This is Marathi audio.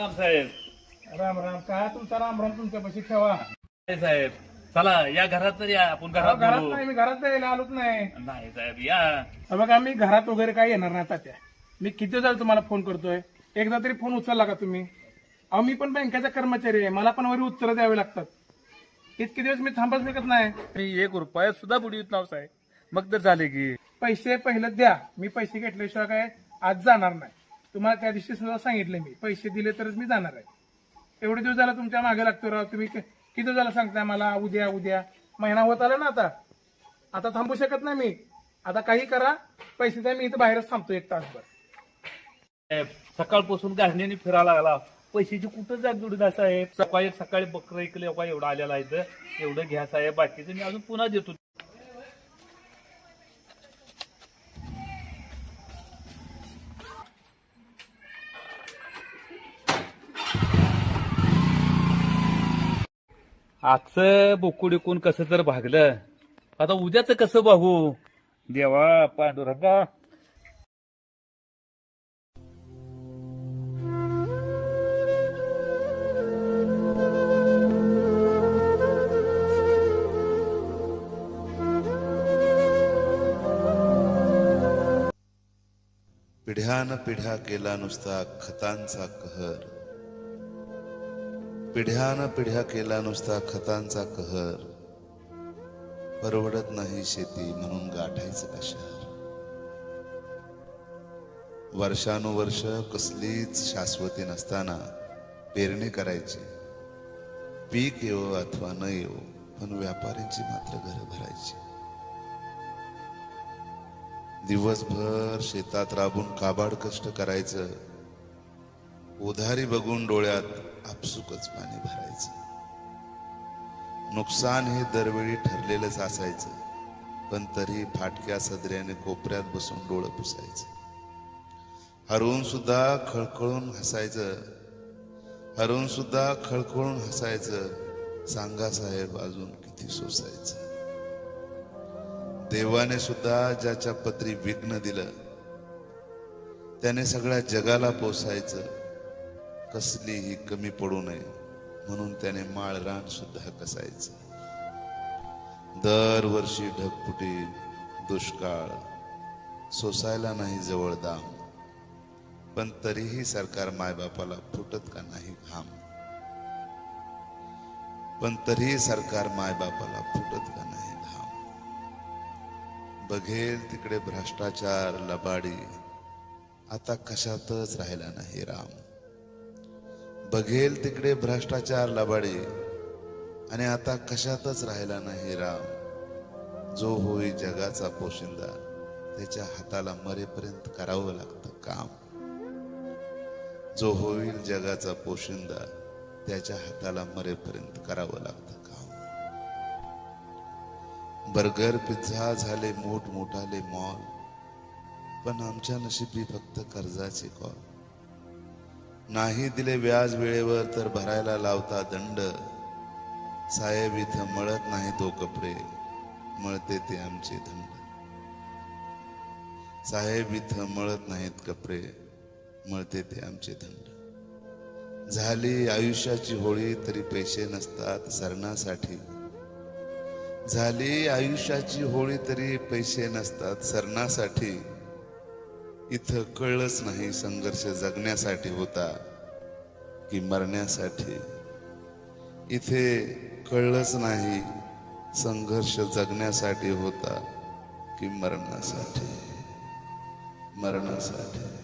राम साहेब. राम राम. काय तुमचा राम राम तुमच्यापाशी ठेवा. काय साहेब. चला या घरात तर या. आपण अहो, घरात घरात बोलू. नाही मी घरात यायला आलोच नाही. नाही साहेब या. अहो, बघा मी घरात वगैरे काय येणार नाही तात्या मी किती झालं तुम्हाला फोन करतोय? एकदा तरी फोन उचलला का तुम्ही? अहो मी पण बँकेचा कर्मचारी आहे. मला पण वरी उत्तरं द्यावी लागतात. इतके दिवस मी थांबत शकत नाही. मी एक रुपया सुद्धा बुडीत नाव साहेब. मग तर झाले की. पैसे पहिलं द्या. मी पैसे घेतल्याशिवाय काय आज जाणार नाही. तुम्हाला त्या दिवशी सुद्धा सांगितलं मी. पैसे दिले तरच मी जाणार आहे. एवढे दिवस झाला तुमच्या मागे लागतो राव. तुम्ही किती दिवस झाला सांगताय मला? उद्या उद्या. महिना होत आला ना आता. आता थांबू शकत नाही मी. आता काही करा. पैसे द्या. मी इथं बाहेरच थांबतो एक तासभर. सकाळपासून गाडण्याने फिरायला लागला. पैशाची कुठं जात जोडीला साहेब. सकाळी सकाळी बकरं इकडे एवढा एवढं आलेला आहे एवढं घ्या साहेब. बाकीचं मी अजून पुन्हा देतो. आजचं बोकुड एकूण कसं तर भागलं. आता उद्याच कसं भागू? देवा पांडुरंगा. पिढ्यान पिढ्या केला नुसता खतांचा कहर. पिढ्यान पिढ्या केला नुसता खतांचा कहर. परवडत नाही शेती म्हणून गाठायचं कशा वर्षानुवर्ष कसलीच शाश्वती नसताना पेरणी करायची. पीक येवो अथवा न येवो पण व्यापाऱ्यांची मात्र घर भरायची. दिवसभर शेतात राबून काबाड कष्ट करायचं. उधारी बघून डोळ्यात आपसुकच पाणी भरायचं. नुकसान हे दरवेळी ठरलेलंच असायचं पण तरी फाटक्या सदऱ्याने कोपऱ्यात बसून डोळं पुसायचं. हरवून सुद्धा खळखळून हसायचं हरवून सुद्धा खळखळून हसायचं सांगा साहेब अजून किती सोसायचं. देवाने सुद्धा ज्याच्या पत्री विघ्न दिलं त्याने सगळ्या जगाला पोसायचं कसलीही कमी पडू नये. म्हणून त्याने माळरान सुद्धा कसायचं. दरवर्षी ढगफुटी दुष्काळ सोसायला नाही जवळ दाम. पण तरीही सरकार मायबापाला फुटत का नाही घाम? पण तरीही सरकार मायबापाला फुटत का नाही घाम? बघेल तिकडे भ्रष्टाचार लबाडी. आता कशातच राहिला नाही राम. बघेल तिकडे भ्रष्टाचार लबाडे. आणि आता कशातच राहिला नाही राम. जो होई जगाचा पोशिंदा त्याच्या हाताला मरेपर्यंत करावं लागतं काम. जो होईल जगाचा पोशिंदा त्याच्या हाताला मरेपर्यंत करावं लागतं काम. बर्गर पिझ्झा झाले मोठ मोठाले मॉल. पण आमच्या नशिबी फक्त कर्जाचे कॉल. नाही दिले व्याज वेळेवर तर भरायला लावता दंड. साहेब इथं मळत नाही तो कपडे. मळते ते आमचे दंड साहेब इथं मळत नाहीत कपडे. मळते ते आमचे दंड झाली आयुष्याची होळी तरी पैसे नसतात सरणासाठी झाली आयुष्याची होळी तरी पैसे नसतात सरणासाठी इथं कळलंच नाही संघर्ष जगण्यासाठी होता की मरण्यासाठी. इथे कळलंच नाही संघर्ष जगण्यासाठी होता की मरणासाठी. मरणासाठी.